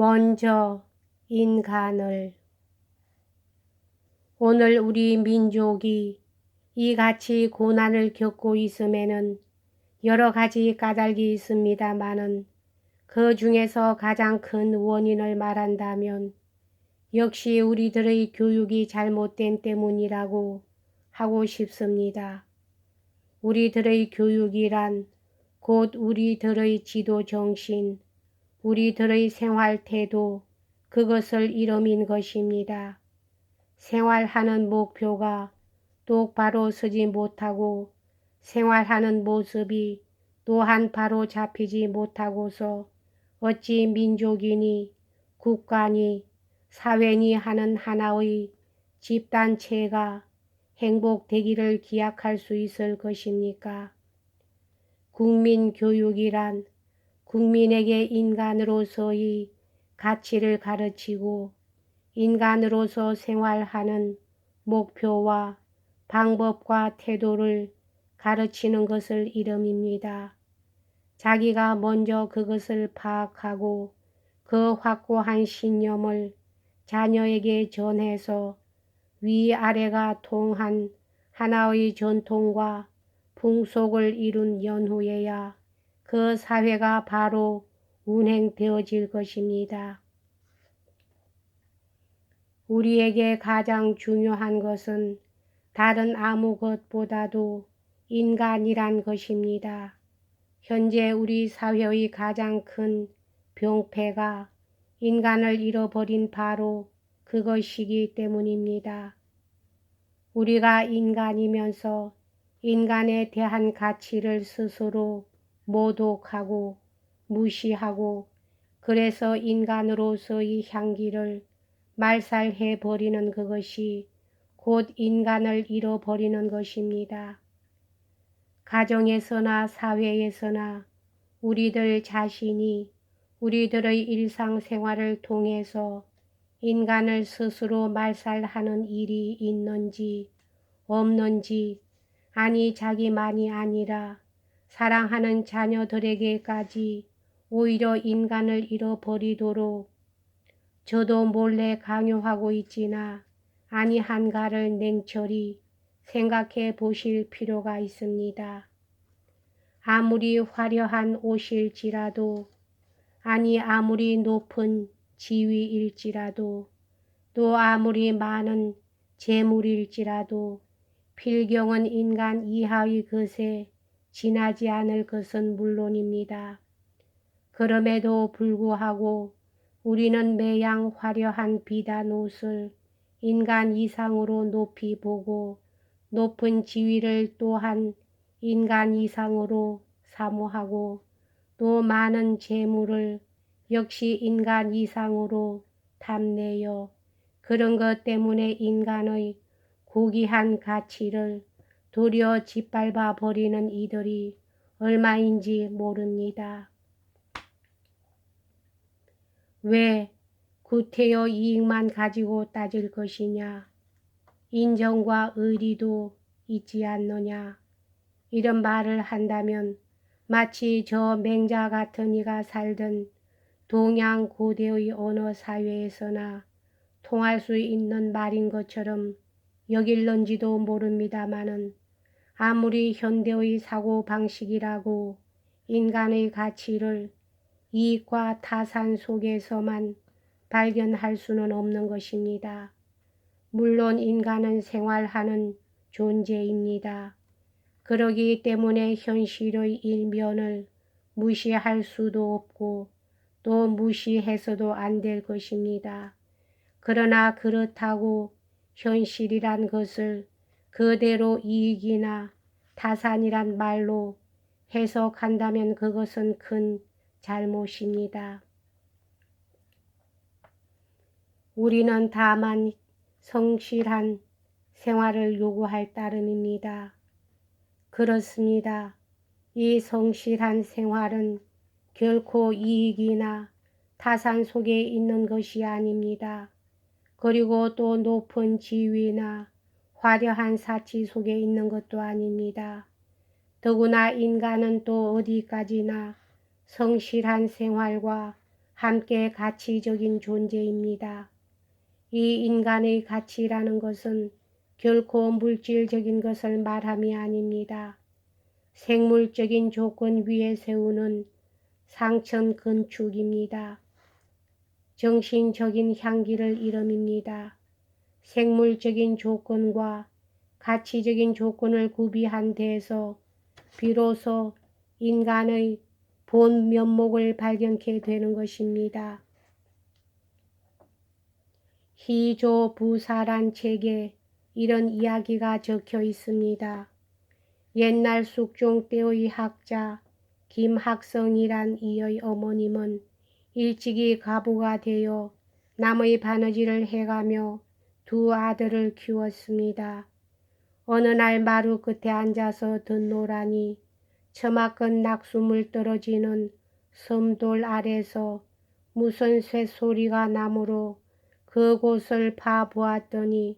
먼저 인간을 오늘 우리 민족이 이같이 고난을 겪고 있음에는 여러 가지 까닭이 있습니다마는 그 중에서 가장 큰 원인을 말한다면 역시 우리들의 교육이 잘못된 때문이라고 하고 싶습니다. 우리들의 교육이란 곧 우리들의 지도 정신, 우리들의 생활 태도, 그것을 이름인 것입니다. 생활하는 목표가 똑바로 서지 못하고 생활하는 모습이 또한 바로 잡히지 못하고서 어찌 민족이니 국가니 사회니 하는 하나의 집단체가 행복되기를 기약할 수 있을 것입니까? 국민교육이란 국민에게 인간으로서의 가치를 가르치고 인간으로서 생활하는 목표와 방법과 태도를 가르치는 것을 이름입니다. 자기가 먼저 그것을 파악하고 그 확고한 신념을 자녀에게 전해서 위아래가 통한 하나의 전통과 풍속을 이룬 연후에야 그 사회가 바로 운행되어질 것입니다. 우리에게 가장 중요한 것은 다른 아무 것보다도 인간이란 것입니다. 현재 우리 사회의 가장 큰 병폐가 인간을 잃어버린 바로 그것이기 때문입니다. 우리가 인간이면서 인간에 대한 가치를 스스로 모독하고 무시하고 그래서 인간으로서의 향기를 말살해 버리는 그것이 곧 인간을 잃어버리는 것입니다. 가정에서나 사회에서나 우리들 자신이 우리들의 일상생활을 통해서 인간을 스스로 말살하는 일이 있는지 없는지 아니 자기만이 아니라 사랑하는 자녀들에게까지 오히려 인간을 잃어버리도록 저도 몰래 강요하고 있지나 아니한가를 냉철히 생각해 보실 필요가 있습니다. 아무리 화려한 옷일지라도 아니 아무리 높은 지위일지라도 또 아무리 많은 재물일지라도 필경은 인간 이하의 것에 지나지 않을 것은 물론입니다. 그럼에도 불구하고 우리는 매양 화려한 비단 옷을 인간 이상으로 높이 보고 높은 지위를 또한 인간 이상으로 사모하고 또 많은 재물을 역시 인간 이상으로 탐내어 그런 것 때문에 인간의 고귀한 가치를 도리어 짓밟아 버리는 이들이 얼마인지 모릅니다. 왜 구태여 이익만 가지고 따질 것이냐? 인정과 의리도 있지 않느냐? 이런 말을 한다면 마치 저 맹자 같은 이가 살던 동양 고대의 어느 사회에서나 통할 수 있는 말인 것처럼 여길런지도 모릅니다마는 아무리 현대의 사고 방식이라고 인간의 가치를 이익과 타산 속에서만 발견할 수는 없는 것입니다. 물론 인간은 생활하는 존재입니다. 그러기 때문에 현실의 일면을 무시할 수도 없고 또 무시해서도 안 될 것입니다. 그러나 그렇다고 현실이란 것을 그대로 이익이나 타산이란 말로 해석한다면 그것은 큰 잘못입니다. 우리는 다만 성실한 생활을 요구할 따름입니다. 그렇습니다. 이 성실한 생활은 결코 이익이나 타산 속에 있는 것이 아닙니다. 그리고 또 높은 지위나 화려한 사치 속에 있는 것도 아닙니다. 더구나 인간은 또 어디까지나 성실한 생활과 함께 가치적인 존재입니다. 이 인간의 가치라는 것은 결코 물질적인 것을 말함이 아닙니다. 생물적인 조건 위에 세우는 상천 건축입니다. 정신적인 향기를 이름입니다. 생물적인 조건과 가치적인 조건을 구비한 데에서 비로소 인간의 본 면목을 발견케 되는 것입니다. 희조부사란 책에 이런 이야기가 적혀 있습니다. 옛날 숙종 때의 학자 김학성이란 이의 어머님은 일찍이 가부가 되어 남의 바느질을 해가며 두 아들을 키웠습니다. 어느 날 마루 끝에 앉아서 듣노라니 처마끝 낙수물 떨어지는 섬돌 아래서 무슨 쇳소리가 나므로 그곳을 파보았더니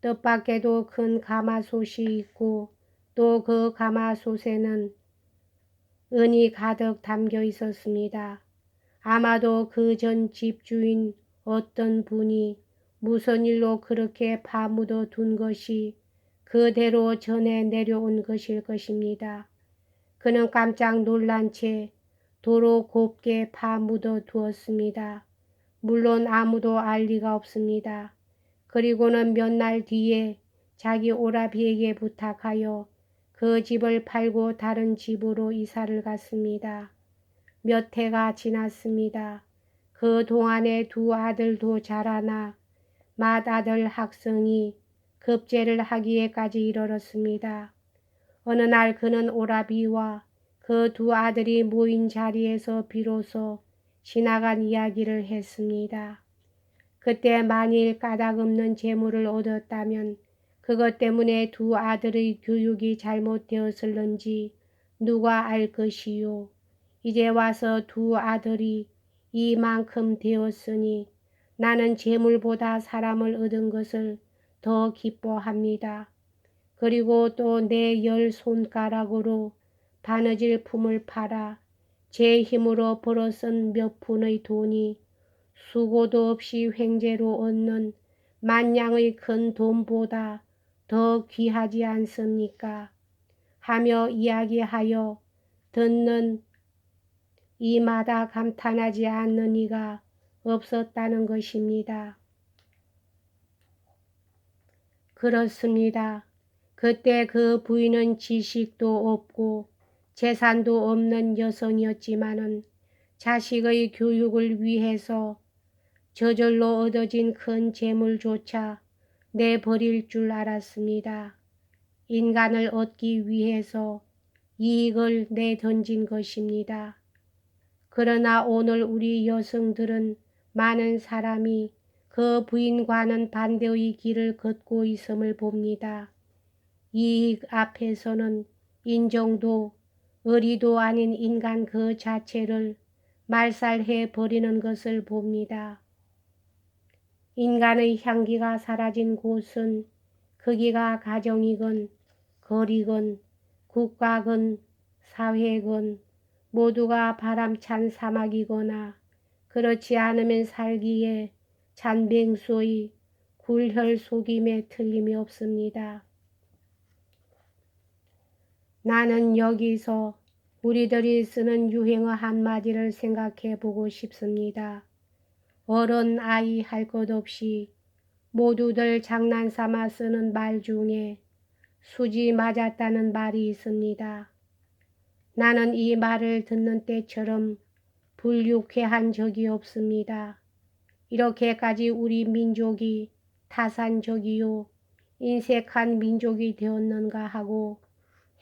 뜻밖에도 큰 가마솥이 있고 또 그 가마솥에는 은이 가득 담겨 있었습니다. 아마도 그 전 집주인 어떤 분이 무슨 일로 그렇게 파묻어 둔 것이 그대로 전해 내려온 것일 것입니다. 그는 깜짝 놀란 채 도로 곱게 파묻어 두었습니다. 물론 아무도 알 리가 없습니다. 그리고는 몇 날 뒤에 자기 오라비에게 부탁하여 그 집을 팔고 다른 집으로 이사를 갔습니다. 몇 해가 지났습니다. 그 동안에 두 아들도 자라나 맏아들 학성이 급제를 하기에까지 이르렀습니다. 어느 날 그는 오라비와 그 두 아들이 모인 자리에서 비로소 지나간 이야기를 했습니다. 그때 만일 까닭 없는 재물을 얻었다면 그것 때문에 두 아들의 교육이 잘못되었을는지 누가 알 것이요. 이제 와서 두 아들이 이만큼 되었으니 나는 재물보다 사람을 얻은 것을 더 기뻐합니다. 그리고 또 내 열 손가락으로 바느질 품을 팔아 제 힘으로 벌어쓴 몇 푼의 돈이 수고도 없이 횡재로 얻는 만냥의 큰 돈보다 더 귀하지 않습니까? 하며 이야기하여 듣는 이마다 감탄하지 않는 이가 없었다는 것입니다. 그렇습니다. 그때 그 부인은 지식도 없고 재산도 없는 여성이었지만은 자식의 교육을 위해서 저절로 얻어진 큰 재물조차 내버릴 줄 알았습니다. 인간을 얻기 위해서 이익을 내던진 것입니다. 그러나 오늘 우리 여성들은 많은 사람이 그 부인과는 반대의 길을 걷고 있음을 봅니다. 이익 앞에서는 인정도 의리도 아닌 인간 그 자체를 말살해 버리는 것을 봅니다. 인간의 향기가 사라진 곳은 거기가 가정이건 거리건 국가건 사회건 모두가 바람찬 사막이거나 그렇지 않으면 살기에 잔뱅수의 굴혈 속임에 틀림이 없습니다. 나는 여기서 우리들이 쓰는 유행어 한마디를 생각해 보고 싶습니다. 어른 아이 할 것 없이 모두들 장난삼아 쓰는 말 중에 수지 맞았다는 말이 있습니다. 나는 이 말을 듣는 때처럼 불육해 한 적이 없습니다. 이렇게까지 우리 민족이 타산적이요 인색한 민족이 되었는가 하고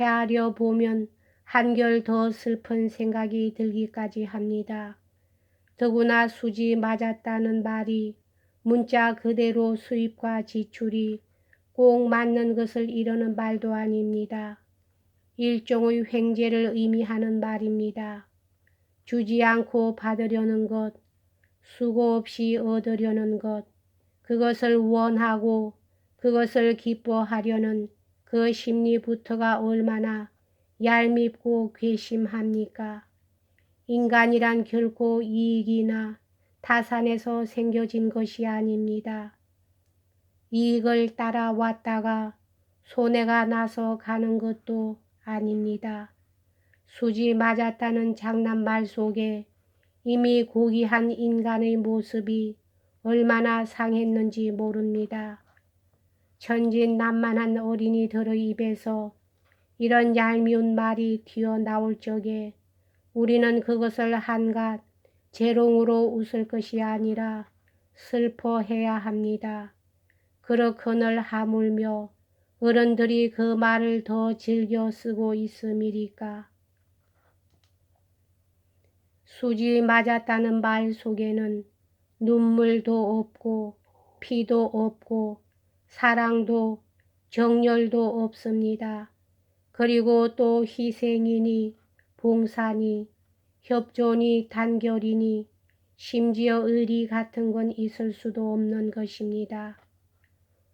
헤아려 보면 한결 더 슬픈 생각이 들기까지 합니다. 더구나 수지 맞았다는 말이 문자 그대로 수입과 지출이 꼭 맞는 것을 이르는 말도 아닙니다. 일종의 횡재를 의미하는 말입니다. 주지 않고 받으려는 것, 수고 없이 얻으려는 것, 그것을 원하고 그것을 기뻐하려는 그 심리부터가 얼마나 얄밉고 괘씸합니까? 인간이란 결코 이익이나 타산에서 생겨진 것이 아닙니다. 이익을 따라왔다가 손해가 나서 가는 것도 아닙니다. 수지 맞았다는 장난말 속에 이미 고귀한 인간의 모습이 얼마나 상했는지 모릅니다. 천진난만한 어린이들의 입에서 이런 얄미운 말이 튀어나올 적에 우리는 그것을 한갓 재롱으로 웃을 것이 아니라 슬퍼해야 합니다. 그렇거늘 하물며 어른들이 그 말을 더 즐겨 쓰고 있음이리까. 수지 맞았다는 말 속에는 눈물도 없고 피도 없고 사랑도 정열도 없습니다. 그리고 또 희생이니 봉사니 협조니 단결이니 심지어 의리 같은 건 있을 수도 없는 것입니다.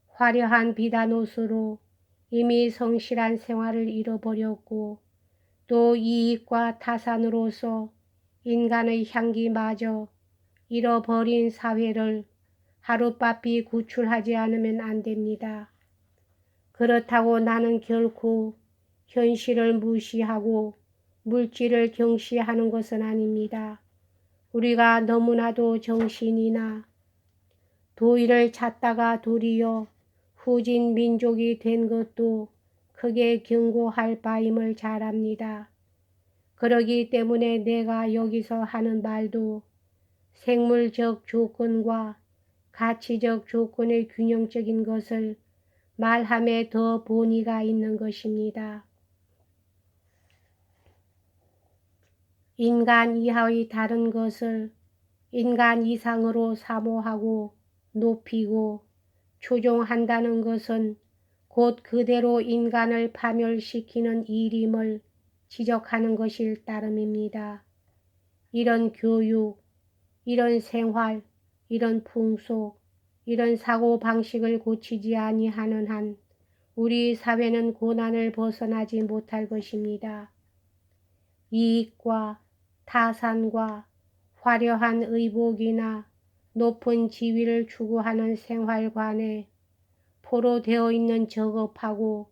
화려한 비단옷으로 이미 성실한 생활을 잃어버렸고 또 이익과 타산으로서 인간의 향기마저 잃어버린 사회를 하룻바삐 구출하지 않으면 안 됩니다. 그렇다고 나는 결코 현실을 무시하고 물질을 경시하는 것은 아닙니다. 우리가 너무나도 정신이나 도의를 찾다가 도리어 후진 민족이 된 것도 크게 경고할 바임을 잘 압니다. 그러기 때문에 내가 여기서 하는 말도 생물적 조건과 가치적 조건의 균형적인 것을 말함에 더 본의가 있는 것입니다. 인간 이하의 다른 것을 인간 이상으로 사모하고 높이고 추종한다는 것은 곧 그대로 인간을 파멸시키는 일임을 지적하는 것일 따름입니다. 이런 교육, 이런 생활, 이런 풍속, 이런 사고 방식을 고치지 아니하는 한 우리 사회는 고난을 벗어나지 못할 것입니다. 이익과 타산과 화려한 의복이나 높은 지위를 추구하는 생활관에 포로되어 있는 저급하고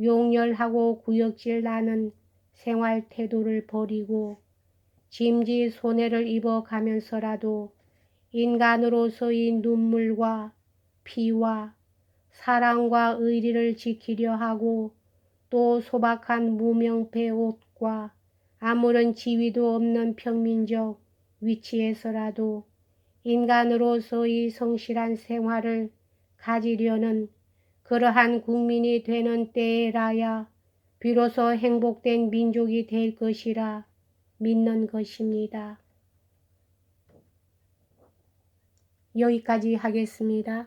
용렬하고 구역질 나는 생활 태도를 버리고 짐지 손해를 입어가면서라도 인간으로서의 눈물과 피와 사랑과 의리를 지키려 하고 또 소박한 무명패 옷과 아무런 지위도 없는 평민적 위치에서라도 인간으로서의 성실한 생활을 가지려는 그러한 국민이 되는 때에라야 비로소 행복된 민족이 될 것이라 믿는 것입니다. 여기까지 하겠습니다.